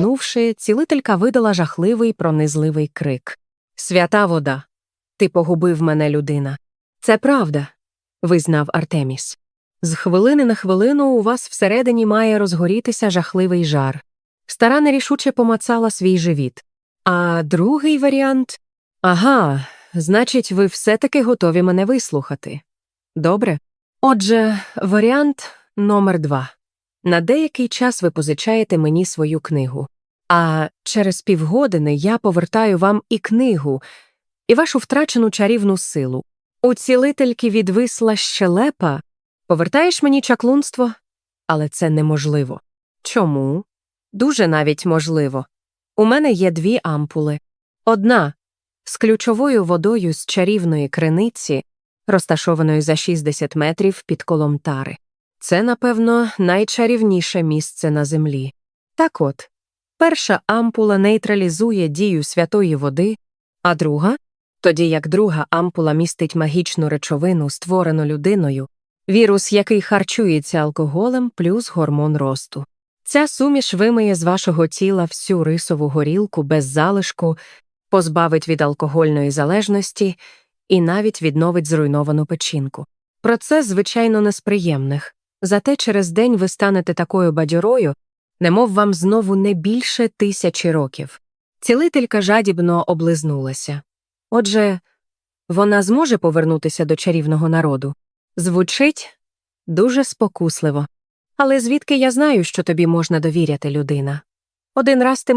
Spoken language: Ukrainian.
Нувши, цілителька видала жахливий пронизливий крик. Свята вода. Ти погубив мене, людина. Це правда, визнав Артеміс. З хвилини на хвилину у вас всередині має розгорітися жахливий жар. Стара нерішуче помацала свій живіт. А другий варіант ага, значить, ви все-таки готові мене вислухати. Добре. Отже, варіант номер два. На деякий час ви позичаєте мені свою книгу, а через півгодини я повертаю вам і книгу, і вашу втрачену чарівну силу. У цілительки відвисла щелепа. Повертаєш мені чаклунство? Але це неможливо. Чому? Дуже навіть можливо. У мене є дві ампули. Одна з ключовою водою з чарівної криниці, розташованої за 60 метрів під колом тари. Це, напевно, найчарівніше місце на землі. Так от, перша ампула нейтралізує дію святої води, а друга, тоді як друга ампула містить магічну речовину, створену людиною, вірус, який харчується алкоголем плюс гормон росту. Ця суміш вимиє з вашого тіла всю рисову горілку без залишку, позбавить від алкогольної залежності і навіть відновить зруйновану печінку. Процес, звичайно, не з приємних. Зате через день ви станете такою бадьорою, немов вам знову не більше тисячі років. Цілителька жадібно облизнулася. Отже, вона зможе повернутися до чарівного народу. Звучить дуже спокусливо. Але звідки я знаю, що тобі можна довіряти, людина? Один раз ти